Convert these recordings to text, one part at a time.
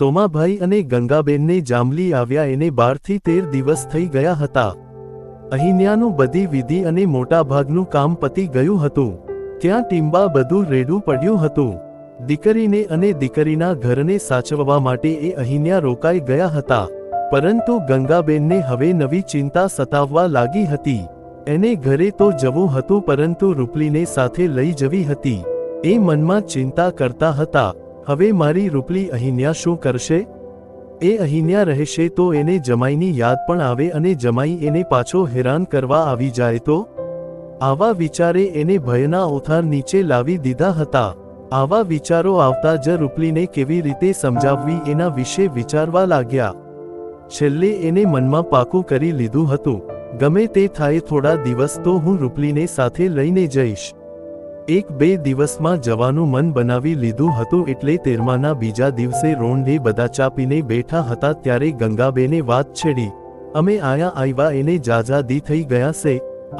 સોમાભાઈ અને ગંગાબેનને જાંબલી આવ્યા એને બારથી તેર દિવસ થઈ ગયા હતા. અહિન્યાનું બધી વિધિ અને મોટાભાગનું કામ પતી ગયું હતું. ત્યાં ટીંબા બધું રેડું પડ્યું હતું. દીકરીને અને દીકરીના ઘરને સાચવવા માટે એ અહિન્યા રોકાઈ ગયા હતા. પરંતુ ગંગાબેનને હવે નવી ચિંતા સતાવવા લાગી હતી. એને ઘરે તો જવું હતું પરંતુ રૂપલીને સાથે લઈ જવી હતી. એ મનમાં ચિંતા કરતા હતા. હવે મારી રૂપલી અહીન્યા શું કરશે? એ અહીન્યા રહેશે તો એને જમાઈની યાદ પણ આવે અને જમાઈ એને પાછો હેરાન કરવા આવી જાય તો? આવા વિચારે એને ભયના ઓથાર નીચે લાવી દીધા હતા. આવા વિચારો આવતા જ રૂપલીને કેવી રીતે સમજાવવી એના વિશે વિચારવા લાગ્યા. છેલ્લે એને મનમાં પાકું કરી લીધું હતું. ગમે તે થાય થોડા દિવસ તો હું રૂપલીને સાથે લઈને જઈશ. એક બે દિવસમાં જવાનું મન બનાવી લીધું હતું એટલે તેરમાના બીજા દિવસે રોણને બધા ચાપીને બેઠા હતા ત્યારે ગંગાબેને વાત છેડી, અમે આયા આવ્યા એને જાજાદી થઈ ગયા છે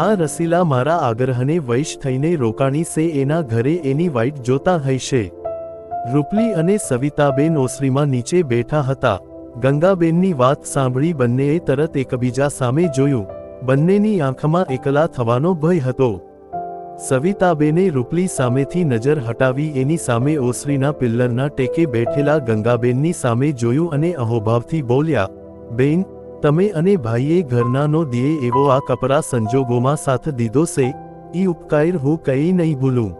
આ રસીલા મારા આગ્રહને વૈશ થઈને રોકાણી છે એના ઘરે એની વાઈટ જોતા હૈશે રૂપલી અને સવિતાબેન ઓસરીમાં નીચે બેઠા હતા. ગંગાબેનની વાત સાંભળી બંનેએ તરત એકબીજા સામે જોયું. બંનેની આંખમાં એકલા થવાનો ભય હતો. સવિતાબેને રૂપલી સામેથી નજર હટાવી એની સામે ઓસરીના પિલ્લરના ટેકે બેઠેલા ગંગાબેનની સામે જોયું અને અહોભાવથી બોલ્યા, બેન, તમે અને ભાઈએ ઘરનાનો દિયે એવો આ કપરા સંજોગોમાં સાથ દીધો છે ઈ ઉપકાર હું કઈ નહીં ભૂલું.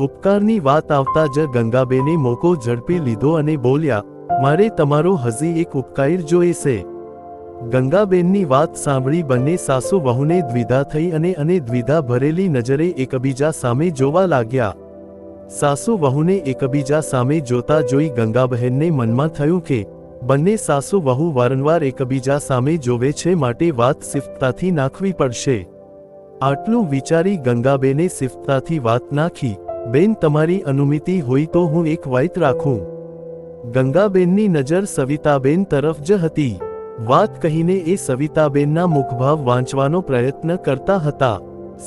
ઉપકારની વાત આવતા જ ગંગાબેને મોકો ઝડપી લીધો અને બોલ્યા, મારે તમારો હજી એક ઉપકાર જોઈએ છે ગંગાબેનની વાત સાંભળી બંને સાસુ વહુને દ્વિધા થઈ અને અને દ્વિધા ભરેલી નજરે એકબીજા સામે જોવા લાગ્યા. સાસુ વહુને એકબીજા સામે જોતા જોઈ ગંગાબહેનને મનમાં થયું કે, બંને સાસુ વહુ વારંવાર એકબીજા સામે જોવે છે માટે વાત સિફતાથી નાખવી પડશે. આટલું વિચારી ગંગાબેને સિફતાથી વાત નાખી, બેન, તમારી અનુમતિ હોય તો હું એક વાઈત રાખું. ગંગાબેનની નજર સવિતાબેન તરફ જ હતી. વાત કહીને એ સવિતાબેનના મુખભાવ વાંચવાનો પ્રયત્ન કરતા હતા.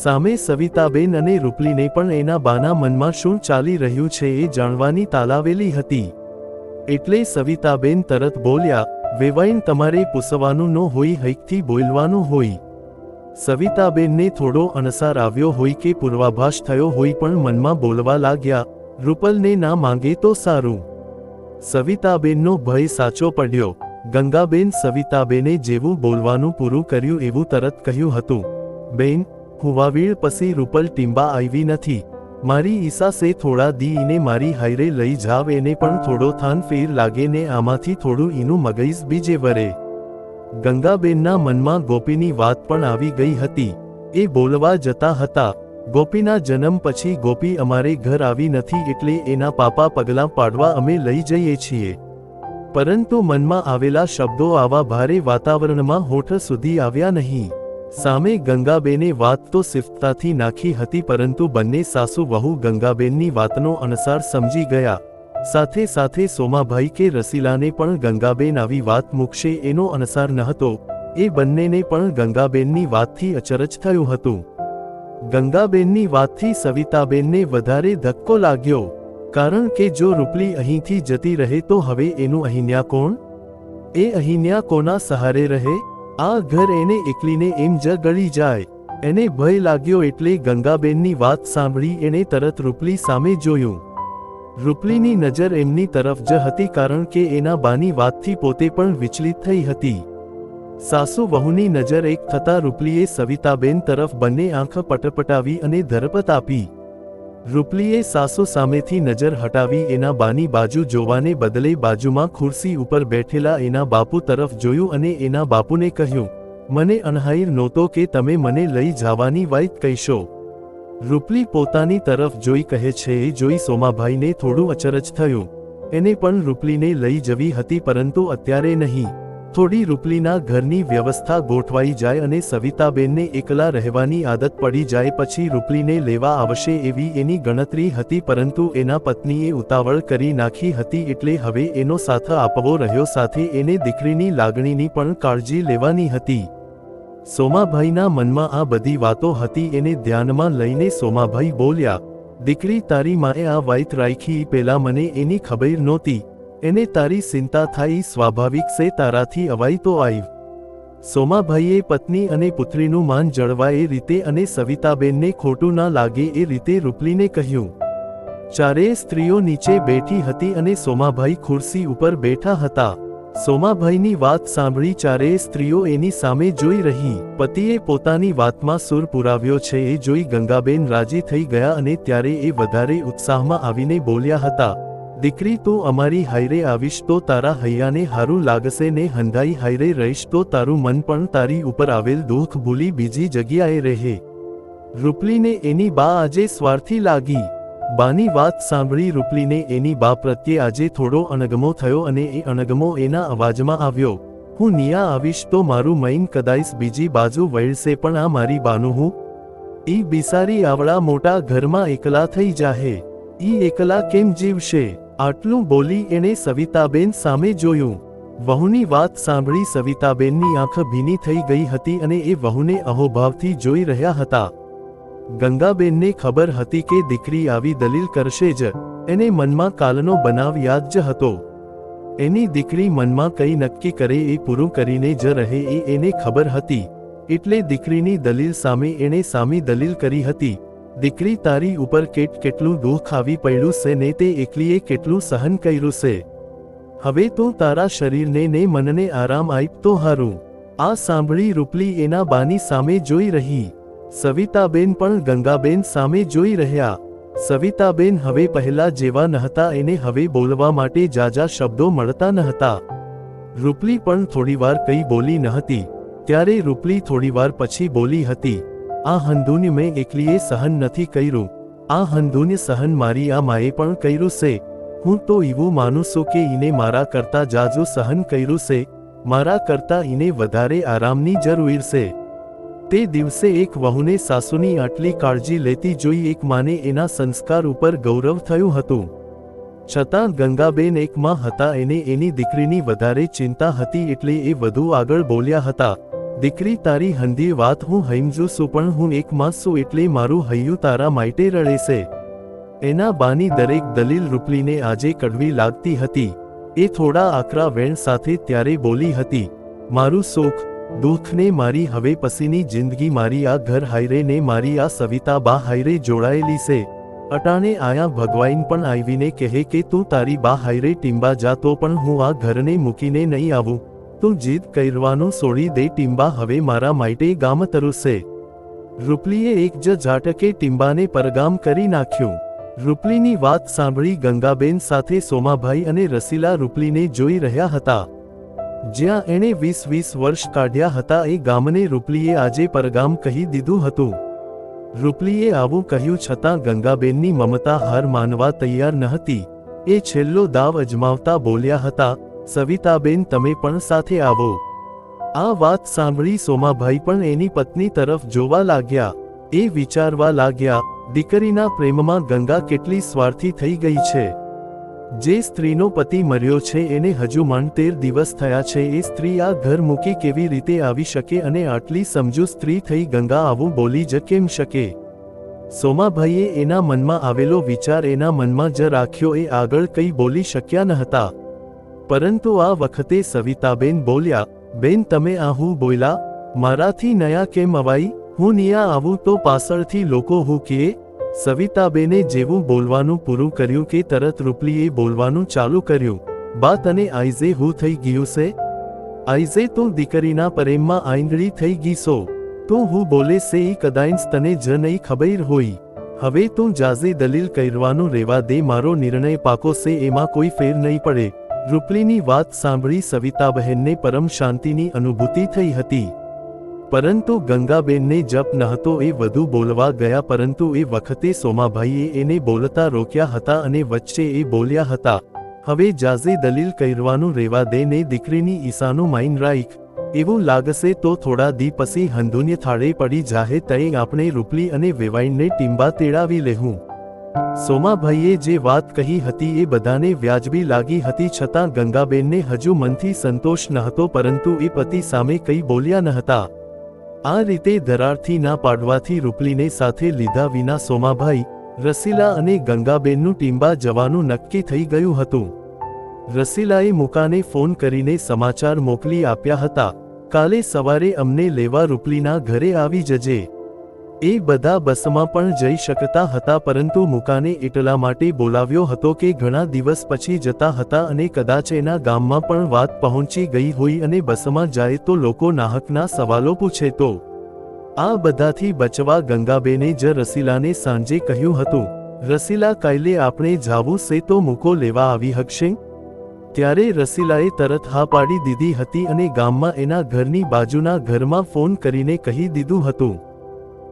સામે સવિતાબેન અને રૂપલીને પણ એના બાના મનમાં શું ચાલી રહ્યું છે એ જાણવાની તાલાવેલી હતી. એટલે સવિતાબેન તરત બોલ્યા, વેવાઈન તમારે પૂસવાનું ન હોય, હૈકથી બોલવાનું હોય. સવિતાબેનને થોડો અણસાર આવ્યો હોય કે પૂર્વાભાસ થયો હોય પણ મનમાં બોલવા લાગ્યા, રૂપલને ના માંગે તો સારું. સવિતાબેનનો ભય સાચો પડ્યો. ગંગાબેન સવિતાબેને જેવું બોલવાનું પૂરું કર્યું એવું તરત કહ્યું હતું. બેન હુવાવીળ પછી રૂપલ ટીંબા આવી નથી. મારી ઈસાસે થોડા દીને મારી હાઈરે લઈ જાવ, એને પણ થોડો થાન ફેર લાગે ને આમાંથી થોડું ઈનું મગઈસ બીજે વરે. ગંગાબેનના મનમાં ગોપીની વાત પણ આવી ગઈ હતી. એ બોલવા જતા હતા. ગોપીના જન્મ પછી ગોપી અમારે ઘર આવી નથી એટલે એના પાપા પગલાં પાડવા અમે લઈ જઈએ છીએ. પરંતુ મનમાં આવેલા શબ્દો આવા ભારે વાતાવરણમાં હોઠ સુધી આવ્યા નહીં. સામે ગંગાબેને વાત તો સિફતાથી નાખી હતી પરંતુ બંને સાસુ વહુ ગંગાબેનની વાતનો અનુસાર સમજી ગયા. સાથે સાથે સોમાભાઈ કે રસીલાને પણ ગંગાબેન આવી વાત મૂકશે એનો અનુસાર નહતો એ બંનેને પણ ગંગાબેનની વાતથી અચરજ થયું હતું. ગંગાબેનની વાતથી સવિતાબેનને વધારે ધક્કો લાગ્યો. કારણ કે જો રૂપલી અહીંથી જતી રહે તો હવે એનું અહિન્યા કોણ? એ અહિન્યા કોના સહારે રહે? આ ઘર એને એકલીને એમ જ ગળી જાય. એને ભય લાગ્યો એટલે ગંગાબેનની વાત સાંભળી એણે તરત રૂપલી સામે જોયું. રૂપલીની નજર એમની તરફ જ હતી કારણ કે એના બાની વાતથી પોતે પણ વિચલિત થઈ હતી. સાસુ વહુની નજર એક થતા રૂપલીએ સવિતાબેન તરફ બંને આંખ પટપટાવી અને ધરપત આપી. રૂપલીએ સાસો સામેથી નજર હટાવી એના બાની બાજુ જોવાને બદલે બાજુમાં ખુરશી ઉપર બેઠેલા એના બાપુ તરફ જોયું અને એના બાપુને કહ્યું, મને અનહાઈર નહોતો કે તમે મને લઈ જવાની વાઈત કહીશો. રૂપલી પોતાની તરફ જોઈ કહે છે, એ જોઈ સોમાભાઈને થોડું અચરજ થયું. એને પણ રૂપલીને લઈ જવી હતી પરંતુ અત્યારે નહીં. થોડી રૂપલીના ઘરની વ્યવસ્થા ગોઠવાઈ જાય અને સવિતાબેનને એકલા રહેવાની આદત પડી જાય પછી રૂપલીને લેવા આવશે એવી એની ગણતરી હતી પરંતુ એના પત્નીએ ઉતાવળ કરી નાખી હતી એટલે હવે એનો સાથ આપવો રહ્યો સાથે એને દીકરીની લાગણીની પણ કાળજી લેવાની હતી. સોમાભાઈના મનમાં આ બધી વાતો હતી એને ધ્યાનમાં લઈને સોમાભાઈ બોલ્યા, દીકરી તારી માએ આ વાઈત રાખી પેલા મને એની ખબર નહોતી. એને તારી ચિંતા થાય, સ્વાભાવિક છે, તારાથી અવાઈ તો આઈવ સોમાભાઈએ પત્ની અને પુત્રીનું માન જળવાય એ રીતે અને સવિતાબેનને ખોટું ના લાગે એ રીતે રૂપલીને કહ્યું. ચારેય સ્ત્રીઓ નીચે બેઠી હતી અને સોમાભાઈ ખુરશી ઉપર બેઠા હતા. સોમાભાઈની વાત સાંભળી ચારેય સ્ત્રીઓ એની સામે જોઈ રહી. પતિએ પોતાની વાતમાં સુર પુરાવ્યો છે, એ જોઈ ગંગાબેન રાજી થઈ ગયા અને ત્યારે એ વધારે ઉત્સાહમાં આવીને બોલ્યા હતા. દીકરી તું અમારી હાયરે આવીશ તો તારા હૈયાને હારું લાગશે ને હંધાઈ હાયરે રહીશ તો તારું મન પણ તારી ઉપર આવેલ દુઃખ ભૂલી બીજી જગ્યાએ રહે. રૂપલીને એની બા આજે સ્વાર્થી લાગી. બાની વાત સાંભળી રૂપલીને એની બા પ્રત્યે આજે થોડો અણગમો થયો અને એ અણગમો એના અવાજમાં આવ્યો, હું નિયા આવીશ તો મારું મૈન કદાઈસ બીજી બાજુ વળશે પણ આ મારી બાનું હું? ઈ બિસારી આવડા મોટા ઘરમાં એકલા થઈ જાહે. ઈ એકલા કેમ જીવશે? આટલું બોલી એણે સવિતાબેન સામે જોયું. વહુની વાત સાંભળી સવિતાબેનની આંખ ભીની થઈ ગઈ હતી અને એ વહુને અહોભાવથી જોઈ રહ્યા હતા. ગંગાબેનને ખબર હતી કે દીકરી આવી દલીલ કરશે જ. એને મનમાં કાલનો બનાવ યાદ જ હતો. એની દીકરી મનમાં કંઈ નક્કી કરે એ પૂરું કરીને જ રહે એ એને ખબર હતી. એટલે દીકરીની દલીલ સામે એણે સામી દલીલ કરી હતી. દીકરી તારી ઉપર કેટ કેટલું દુઃખ આવી પડ્યું છે ને તે એકલીએ કેટલું સહન કર્યું છે. હવે તો તારા શરીરને ને મનને આરામ આપ તો હારું. આ સાંભળી રૂપલી એના બાની સામે જોઈ રહી. સવિતાબેન પણ ગંગાબેન સામે જોઈ રહ્યા. સવિતાબેન હવે પહેલા જેવા નહતા એને હવે બોલવા માટે જાજા શબ્દો મળતા નહતા. રૂપલી પણ થોડીવાર કંઈ બોલી ન હતી. ત્યારે રૂપલી થોડીવાર પછી બોલી હતી. આ હંધુને મેં એકલીએ સહન નથી કર્યું. આ હંધુને સહન મારી આ માએ પણ કર્યું છે. હું તો એવું માનું છું કે ઈને મારા કરતા જાજુ સહન કર્યું છે. મારા કરતા ઈને વધારે આરામની જરૂર છે. તે દિવસે એક વહુને સાસુની આટલી કાળજી લેતી જોઈ એક માને એના સંસ્કાર ઉપર ગૌરવ થયું હતું. છતાં ગંગાબેન એક માં હતા એને એની દીકરીની વધારે ચિંતા હતી એટલે એ વધુ આગળ બોલ્યા હતા. દીકરી તારી હંધી વાત હું હૈમજુ છું પણ હું એક માસ છું એટલે મારું હૈયું તારા માટે રડે છે. એના બાની દરેક દલીલ રૂપલીને આજે કડવી લાગતી હતી. એ થોડા આકરા વેણ સાથે ત્યારે બોલી હતી, મારું સુખ, દુઃખને મારી હવે પછીની જિંદગી મારી આ ઘર હાયરે ને મારી આ સવિતા બા હાયરે જોડાયેલી છે. અટાણે આયા ભગવાઈન પણ આવીને કહે કે તું તારી બા હાયરે ટીંબા જા તો પણ હું આ ઘરને મૂકીને નહીં આવું. તું જીદ કરવાનું છોડી દે ટીંબા હવે મારા માટે ગામ તરુસે. રૂપલીએ એક જ ઝાટકે ટીંબાને પરગામ કરી નાખ્યું. રૂપલીની વાત સાંભળી ગંગાબેન સાથે સોમાભાઈ અને રસીલા રૂપલીને જોઈ રહ્યા હતા. જ્યાં એણે વીસ વીસ વર્ષ કાઢ્યા હતા એ ગામને રૂપલીએ આજે પરગામ કહી દીધું હતું. રૂપલીએ આવું કહ્યું છતાં ગંગાબેનની મમતા હાર માનવા તૈયાર ન હતી એ છેલ્લો દાવ અજમાવતા બોલ્યા હતા સવિતાબેન, તમે પણ સાથે આવો. આ વાત સાંભળી સોમાભાઈ પણ એની પત્ની તરફ જોવા લાગ્યા. એ વિચારવા લાગ્યા, દીકરીના પ્રેમમાં ગંગા કેટલી સ્વાર્થી થઈ ગઈ છે. જે સ્ત્રીનો પતિ મર્યો છે, એને હજુ તેર દિવસ થયા છે. એ સ્ત્રી આ ઘર મૂકી કેવી રીતે આવી શકે અને આટલી સમજુ સ્ત્રી થઈ ગંગા આવું બોલી જ કેમ શકે? સોમાભાઈએ એના મનમાં આવેલો વિચાર એના મનમાં જ રાખ્યો. એ આગળ કંઈ બોલી શક્યા ન હતા. પરંતુ આ વખતે સવિતાબેન બોલ્યા, બેન, તમે આ હું બોલ્યા મારાથી નયા કેમ અવાઈ હું નિયા આવું તો પાછળથી લોકો હું કે, સવિતાબેને જેવું બોલવાનું પૂરું કર્યું કે તરત રૂપલીએ બોલવાનું ચાલુ કર્યું. બા તને આઈઝે હું થઈ ગયું છે? આઈઝે તો દીકરીના પ્રેમમાં આઈંદળી થઈ ગીસો તું હું બોલે સે ઈ કદાઈન્સ તને જ નહીં ખબર હોય. હવે તું જાઝે દલીલ કરવાનું રેવા દે, મારો નિર્ણય પાકો છે, એમાં કોઈ ફેર નહીં પડે. રૂપલીની વાત સાંભળી સવિતાબહેનને પરમ શાંતિની અનુભૂતિ થઈ હતી. પરંતુ ગંગાબેનને જપ નહતો એ વધુ બોલવા ગયા પરંતુ એ વખતે સોમાભાઈએ એને બોલતા રોક્યા હતા અને વચ્ચે એ બોલ્યા હતા, હવે જાઝે દલીલ કરવાનું રેવા દે ને દીકરીની ઈસાનું માઇન રાઈખ એવું લાગશે તો થોડા દી પછી હંધુન્ય થાળે પડી જાહે તય આપણે રૂપલી અને વેવાઈનને ટીંબા તેડાવી લેહું. સોમાભાઈએ જે વાત કહી હતી એ બધાને વ્યાજબી લાગી હતી છતાં ગંગાબેનને હજુ મનથી સંતોષ નહતો પરંતુ એ પતિ સામે કંઈ બોલ્યા ન આ રીતે ધરારથી ના પાડવાથી રૂપલીને સાથે લીધા વિના સોમાભાઈ, રસીલા અને ગંગાબેનનું ટીંબા જવાનું નક્કી થઈ ગયું હતું. રસીલાએ મુકાને ફોન કરીને સમાચાર મોકલી આપ્યા હતા. કાલે સવારે અમને લેવા રૂપલીના ઘરે આવી જજે. એ બધા બસમાં પણ જઈ શકતા હતા પરંતુ મુકાને એટલા માટે બોલાવ્યો હતો કે ઘણા દિવસ પછી જતા હતા અને કદાચ એના ગામમાં પણ વાત પહોંચી ગઈ હોય અને બસમાં જાય તો લોકો નાહકના સવાલો પૂછે તો. આ બધાથી બચવા ગંગાબેને જ રસીલાને સાંજે કહ્યું હતું, રસીલા કાલે આપણે જાવું છે તો મૂકો લેવા આવી હકશે ત્યારે રસીલાએ તરત હા પાડી દીધી હતી અને ગામમાં એના ઘરની બાજુના ઘરમાં ફોન કરીને કહી દીધું હતું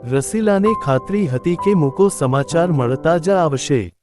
રસીલાને ખાતરી હતી કે મૂકો સમાચાર મળતા જ આવશે.